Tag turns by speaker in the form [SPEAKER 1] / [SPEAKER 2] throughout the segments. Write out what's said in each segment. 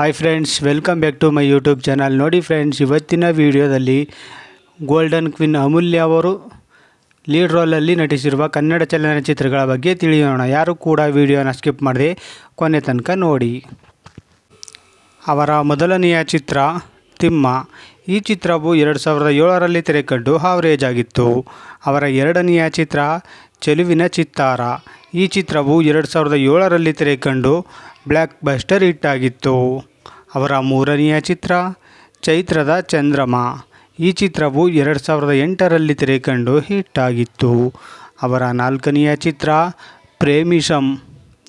[SPEAKER 1] Hi friends welcome back to my YouTube channel ನೋಡಿ friends ಇವತ್ತಿನ ವಿಡಿಯೋದಲ್ಲಿ ಗೋಲ್ಡನ್ ಕ್ವೀನ್ ಅಮೂಲ್ಯ ಅವರು ಲೀಡ್ ರೋಲಲ್ಲಿ ನಟಿಸಿರುವ ಕನ್ನಡ ಚಲನಚಿತ್ರಗಳ ಬಗ್ಗೆ ತಿಳಿಯೋಣ. ಯಾರು ಕೂಡ ವಿಡಿಯೋನ ಸ್ಕಿಪ್ ಮಾಡದೆ ಕೊನೆ ತನಕ ನೋಡಿ. ಅವರ ಮೊದಲನೆಯ ಚಿತ್ರ ತಿಮ್ಮ. ಈ ಚಿತ್ರವು ಎರಡು ಸಾವಿರದ ಏಳರಲ್ಲಿ ತೆರೆಕಂಡು ಹಾವರೇಜ್ ಆಗಿತ್ತು. ಅವರ ಎರಡನೆಯ ಚಿತ್ರ ಚೆಲುವಿನ ಚಿತ್ತಾರ. ಈ ಚಿತ್ರವು ಎರಡು ಸಾವಿರದ ಏಳರಲ್ಲಿ ತೆರೆಕಂಡು ಬ್ಲ್ಯಾಕ್ ಬಸ್ಟರ್ ಹಿಟ್ ಆಗಿತ್ತು. ಅವರ ಮೂರನೆಯ ಚಿತ್ರ, ಚೈತ್ರದ ಚಂದ್ರಮ. ಈ ಚಿತ್ರವು ಎರಡು ಸಾವಿರದ ಎಂಟರಲ್ಲಿ ತೆರೆಕಂಡು ಹಿಟ್ ಆಗಿತ್ತು ಅವರ ನಾಲ್ಕನೆಯ ಚಿತ್ರ, ಪ್ರೇಮಿಷಂ.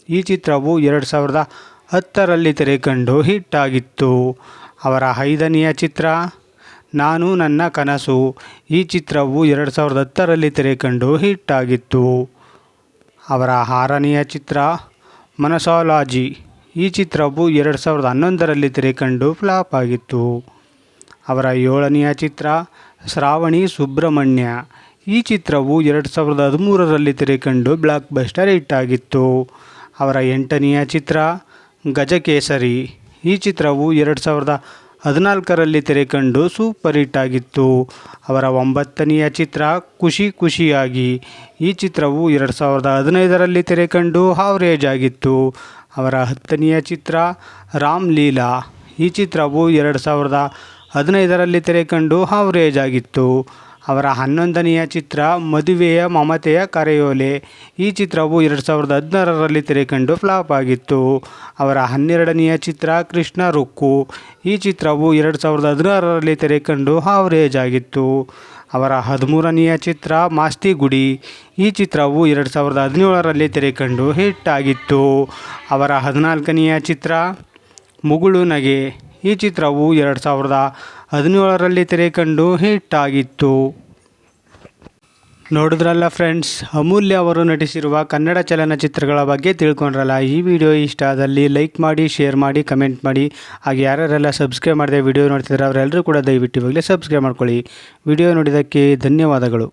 [SPEAKER 1] ಈ ಚಿತ್ರವು ಎರಡು ಸಾವಿರದ ಹತ್ತರಲ್ಲಿ ತೆರೆಕಂಡು ಹಿಟ್ ಆಗಿತ್ತು ಅವರ ಐದನೆಯ ಚಿತ್ರ, ನಾನು ನನ್ನ ಕನಸು. ಈ ಚಿತ್ರವು ಎರಡು ಸಾವಿರದ ಹತ್ತರಲ್ಲಿ ತೆರೆಕಂಡು ಹಿಟ್ ಆಗಿತ್ತು ಅವರ ಆರನೆಯ ಚಿತ್ರ, ಮನಸಾಲಾಜಿ. ಈ ಚಿತ್ರವು ಎರಡು ಸಾವಿರದ ಹನ್ನೊಂದರಲ್ಲಿ ತೆರೆಕಂಡು ಫ್ಲಾಪ್ ಆಗಿತ್ತು. ಅವರ ಏಳನೆಯ ಚಿತ್ರ ಶ್ರಾವಣಿ ಸುಬ್ರಹ್ಮಣ್ಯ. ಈ ಚಿತ್ರವು ಎರಡು ಸಾವಿರದ ಹದಿಮೂರರಲ್ಲಿ ತೆರೆಕಂಡು ಬ್ಲಾಕ್ ಬಸ್ಟರ್ ಹಿಟ್ ಆಗಿತ್ತು. ಅವರ ಎಂಟನೆಯ ಚಿತ್ರ ಗಜಕೇಸರಿ. ಈ ಚಿತ್ರವು ಎರಡು ಸಾವಿರದ ಹದಿನಾಲ್ಕರಲ್ಲಿ ತೆರೆಕಂಡು ಸೂಪರ್ ಹಿಟ್ ಆಗಿತ್ತು. ಅವರ ಒಂಬತ್ತನೆಯ ಚಿತ್ರ ಖುಷಿ ಖುಷಿಯಾಗಿ. ಈ ಚಿತ್ರವು ಎರಡು ಸಾವಿರದ ಹದಿನೈದರಲ್ಲಿ ತೆರೆಕಂಡು ಹಾವರೇಜ್ ಆಗಿತ್ತು. ಅವರ ಹತ್ತನೆಯ ಚಿತ್ರ ರಾಮ್ ಲೀಲಾ. ಈ ಚಿತ್ರವು ಎರಡು ಸಾವಿರದ ಹದಿನೈದರಲ್ಲಿ ತೆರೆಕಂಡು ಹಾವರೇಜ್ ಆಗಿತ್ತು. ಅವರ ಹನ್ನೊಂದನೆಯ ಚಿತ್ರ ಮದುವೆಯ ಮಮತೆಯ ಕರೆಯೋಲೆ. ಈ ಚಿತ್ರವು ಎರಡು ಸಾವಿರದ ಹದಿನಾರರಲ್ಲಿ ತೆರೆಕಂಡು ಫ್ಲಾಪ್ ಆಗಿತ್ತು. ಅವರ ಹನ್ನೆರಡನೆಯ ಚಿತ್ರ ಕೃಷ್ಣ ರುಕ್ಕು. ಈ ಚಿತ್ರವು ಎರಡು ಸಾವಿರದ ಹದಿನಾರರಲ್ಲಿ ತೆರೆಕಂಡು ಹಾವರೇಜ್ ಆಗಿತ್ತು. ಅವರ ಹದಿಮೂರನೆಯ ಚಿತ್ರ ಮಾಸ್ತಿ ಗುಡಿ ಈ ಚಿತ್ರವು ಎರಡು ಸಾವಿರದ ಹದಿನೇಳರಲ್ಲಿ ತೆರೆಕಂಡು ಹಿಟ್ ಆಗಿತ್ತು. ಅವರ ಹದಿನಾಲ್ಕನೆಯ ಚಿತ್ರ ಮುಗುಳು ನಗೆ ಈ ಚಿತ್ರವು ಎರಡು ಸಾವಿರದ ಹದಿನೇಳರಲ್ಲಿ ತೆರೆಕಂಡು ಹಿಟ್ ಆಗಿತ್ತು. ನೋಡಿದ್ರಲ್ಲ ಫ್ರೆಂಡ್ಸ್, ಅಮೂಲ್ಯ ಅವರು ನಟಿಸಿರುವ ಕನ್ನಡ ಚಲನಚಿತ್ರಗಳ ಬಗ್ಗೆ ತಿಳ್ಕೊಂಡ್ರಲ್ಲ, ಈ ವಿಡಿಯೋ ಇಷ್ಟ ಆದಲ್ಲಿ ಲೈಕ್ ಮಾಡಿ, ಶೇರ್ ಮಾಡಿ, ಕಮೆಂಟ್ ಮಾಡಿ. ಹಾಗೆ ಯಾರ್ಯಾರೆಲ್ಲ ಸಬ್ಸ್ಕ್ರೈಬ್ ಮಾಡಿದೆ ವಿಡಿಯೋ ನೋಡ್ತಿದ್ರೆ, ಅವರೆಲ್ಲರೂ ಕೂಡ ದಯವಿಟ್ಟು ಇವಾಗಲೇ ಸಬ್ಸ್ಕ್ರೈಬ್ ಮಾಡ್ಕೊಳ್ಳಿ. ವಿಡಿಯೋ ನೋಡಿದ್ದಕ್ಕೆ ಧನ್ಯವಾದಗಳು.